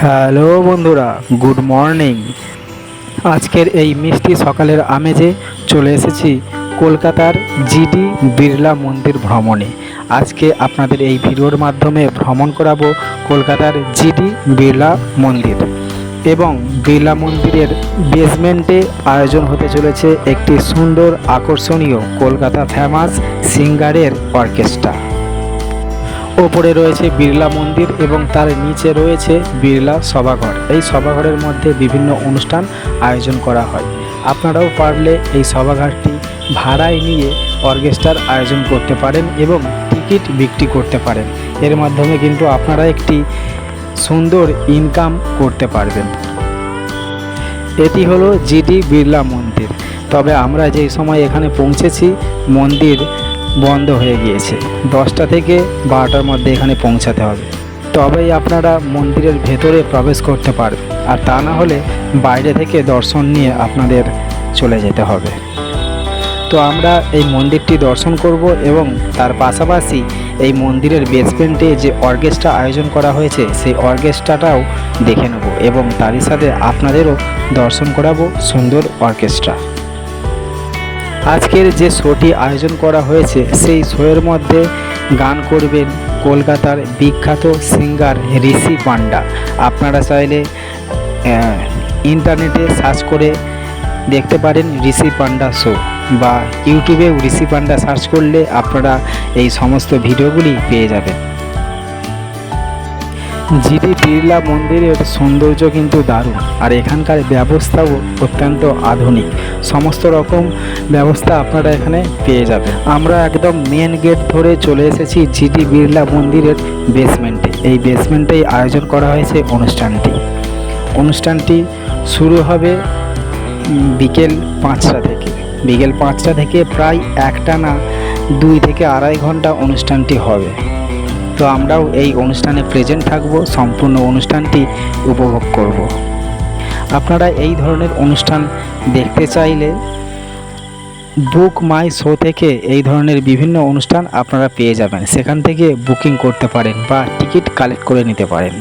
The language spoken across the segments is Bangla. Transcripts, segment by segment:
হ্যালো বন্ধুরা, গুড মর্নিং। আজকের এই মিষ্টি সকালের আমেজে চলে এসেছি কলকাতার জিডি বিড়লা মন্দির ভ্রমণে। আজকে আপনাদের এই ভিডিওর মাধ্যমে ভ্রমণ করাবো কলকাতার জিডি বিড়লা মন্দির এবং বিড়লা মন্দিরের বেসমেন্টে আয়োজন হতে চলেছে একটি সুন্দর আকর্ষণীয় কলকাতা ফেমাস সিঙ্গারের অর্কেস্ট্রা ওপরে রয়েছে বিড়লা মন্দির এবং তার নিচে রয়েছে বিড়লা সভাঘর। এই সভাঘরের মধ্যে বিভিন্ন অনুষ্ঠান আয়োজন করা হয়। আপনারাও পারলে এই সভাঘরটি ভাড়ায় নিয়ে অর্কেস্ট্রার আয়োজন করতে পারেন এবং টিকিট বিক্রি করতে পারেন। এর মাধ্যমে কিন্তু আপনারা একটি সুন্দর ইনকাম করতে পারবেন। এটি হলো জিডি বিড়লা মন্দির। তবে আমরা যেই সময় এখানে পৌঁছেছি, মন্দির বন্ধ হয়ে গিয়েছে। দশটা থেকে বারোটার মধ্যে এখানে পৌঁছাতে হবে। তবেই আপনারা মন্দিরের ভেতরে প্রবেশ করতে পারবেন। আর তা না হলে বাইরে থেকে দর্শন নিয়ে আপনাদের চলে যেতে হবে। তো আমরা এই মন্দিরটি দর্শন করব এবং তার পাশাপাশি এই মন্দিরের বেসমেন্টে যে অর্কেস্ট্রা আয়োজন করা হয়েছে, সেই অর্কেস্ট্রাটাও দেখে নেব এবং তারই সাথে আপনাদেরও দর্শন করাবো সুন্দর অর্কেস্ট্রা আজকের যে শোটি আয়োজন করা হয়েছে, সেই শোয়ের মধ্যে গান করবেন কলকাতার বিখ্যাত সিঙ্গার ঋষি পান্ডা আপনারা চাইলে ইন্টারনেটে সার্চ করে দেখতে পারেন ঋষি পান্ডা শো বা ইউটিউবে ঋষি পান্ডা সার্চ করলে আপনারা এই সমস্ত ভিডিওগুলি পেয়ে যাবেন। জিডি বিড়লা মন্দিরের সৌন্দর্য কিন্তু দারুণ। আর এখানকার ব্যবস্থাও অত্যন্ত আধুনিক। সমস্ত রকম ব্যবস্থা আপনারা এখানে পেয়ে যাবেন। আমরা একদম মেন গেট ধরে চলে এসেছি জিডি বিড়লা মন্দিরের বেসমেন্টে এই বেসমেন্টেই আয়োজন করা হয়েছে অনুষ্ঠানটি। অনুষ্ঠানটি শুরু হবে বিকেল পাঁচটা থেকে। বিকেল পাঁচটা থেকে প্রায় একটা না দুই থেকে আড়াই ঘণ্টা অনুষ্ঠানটি হবে। তো আমরাও এই অনুষ্ঠানে প্রেজেন্ট থাকব, সম্পূর্ণ অনুষ্ঠানটি উপভোগ করব। আপনারা এই ধরনের অনুষ্ঠান দেখতে চাইলে বুক মাই শো থেকে এই ধরনের বিভিন্ন অনুষ্ঠান আপনারা পেয়ে যাবেন। সেখান থেকে বুকিং করতে পারেন বা টিকিট কালেক্ট করে নিতে পারেন।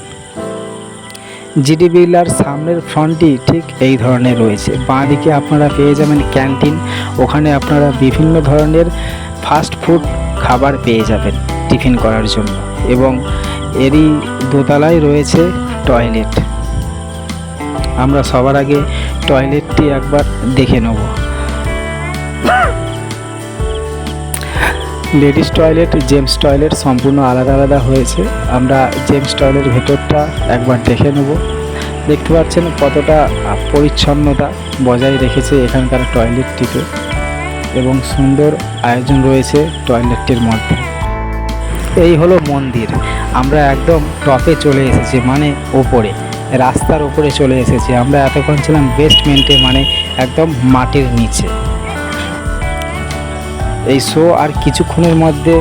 জিডি বিড়লার সামনের ফ্রন্টটি ঠিক এই ধরনের রয়েছে। বাঁ দিকে আপনারা পেয়ে যাবেন ক্যান্টিন ওখানে আপনারা বিভিন্ন ধরনের ফাস্ট ফুড খাবার পেয়ে যাবেন। টিফিন করার জন্য এবং এরই দোতলায় রয়েছে টয়লেট। আমরা সবার আগে টয়লেটটি একবার দেখে নেব। লেডিস টয়লেট জেমস টয়লেট সম্পূর্ণ আলাদা আলাদা হয়েছে। আমরা জেমস টয়লেট ভেতরটা একবার দেখে নেব। দেখতে পাচ্ছেন কতটা পরিচ্ছন্নতা বজায় রেখেছে এখানকার টয়লেটটিতে এবং সুন্দর আয়োজন রয়েছে টয়লেটটির মধ্যে। এই হলো মন্দির। আমরা একদম টপে চলে এসেছি মানে ওপরে রাস্তার ওপরে চলে এসেছি। আমরা এতক্ষণ ছিলাম বেসমেন্টে মানে একদম মাটির নিচে। এই শো আর কিছুক্ষণের মধ্যে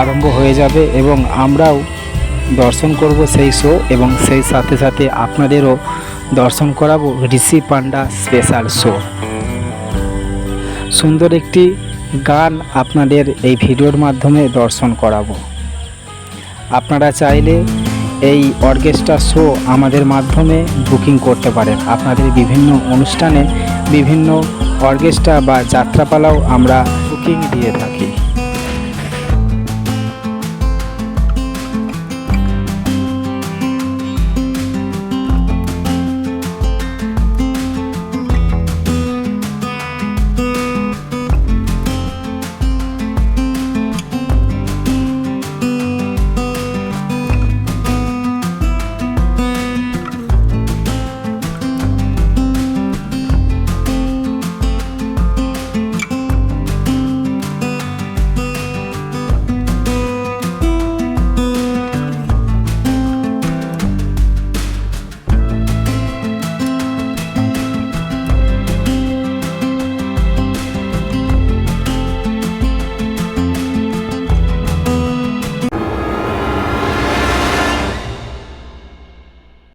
আরম্ভ হয়ে যাবে এবং আমরাও দর্শন করব সেই শো এবং সেই সাথে সাথে আপনাদেরও দর্শন করাবো ঋষি পান্ডা স্পেশাল শো সুন্দর একটি গান আপনাদের এই ভিডিওর মাধ্যমে দর্শন করাবো। আপনারা চাইলে এই অর্কেস্ট্রা শো আমাদের মাধ্যমে বুকিং করতে পারেন। আপনাদের বিভিন্ন অনুষ্ঠানে বিভিন্ন অর্কেস্ট্রা বা যাত্রাপালাও আমরা বুকিং দিয়ে থাকি।